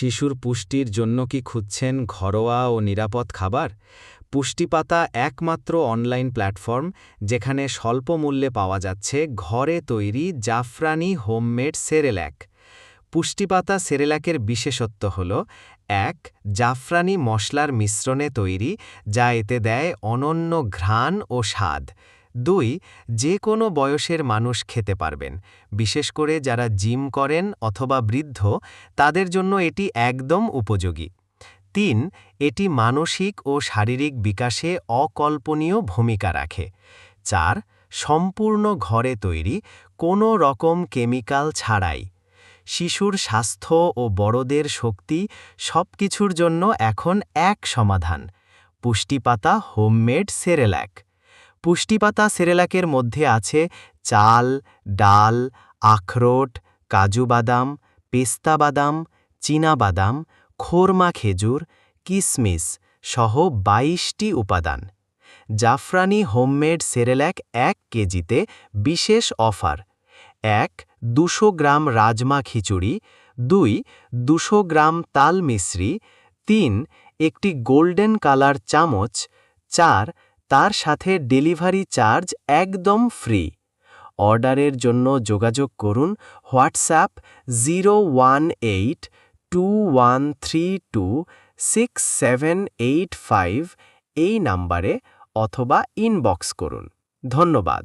শিশুর পুষ্টির জন্য কি খুঁজছেন ঘরোয়া ও নিরাপদ খাবার? পুষ্টিপাতা একমাত্র অনলাইন প্ল্যাটফর্ম যেখানে স্বল্প মূল্যে পাওয়া যাচ্ছে ঘরে তৈরি জাফরানি হোমমেড সেরেল্যাক পুষ্টিপাতা সেরেল্যাকের বিশেষত্ব হল, এক, জাফরানি মশলার মিশ্রণে তৈরি, যা এতে দেয় অনন্য ঘ্রাণ ও স্বাদ। দুই যে কোনো বয়সের মানুষ খেতে পারবেন। বিশেষ করে যারা জিম করেন অথবা বৃদ্ধ, তাদের জন্য এটি একদম উপযোগী। তিন, এটি মানসিক ও শারীরিক বিকাশে অকল্পনীয় ভূমিকা রাখে। চার, সম্পূর্ণ ঘরে তৈরি, কোনো রকম কেমিক্যাল ছাড়াই। শিশুর স্বাস্থ্য ও বড়দের শক্তি সবকিছুর জন্য এখন এক সমাধান। পুষ্টিপাতা, হোমমেড সেরেল্যাক পুষ্টিপাতা সেরেলাকের মধ্যে আছে চাল, ডাল, আখরোট, কাজু বাদাম, পেস্তা বাদাম, চীনা বাদাম, খোরমা খেজুর, কিসমিস সহ বাইশটি উপাদান। জাফরানি হোমমেড সেরেল্যাক এক কেজিতে বিশেষ অফার। এক, দুশো গ্রাম রাজমা খিচুড়ি। দুই, দুশো গ্রাম তাল মিশ্রি। তিন, একটি গোল্ডেন কালার চামচ। চার তার সাথে ডেলিভারি চার্জ একদম ফ্রি। অর্ডারের জন্য যোগাযোগ করুন WhatsApp zero one eight two one three two six seven eight five এই নাম্বারে অথবা ইনবক্স করুন। ধন্যবাদ।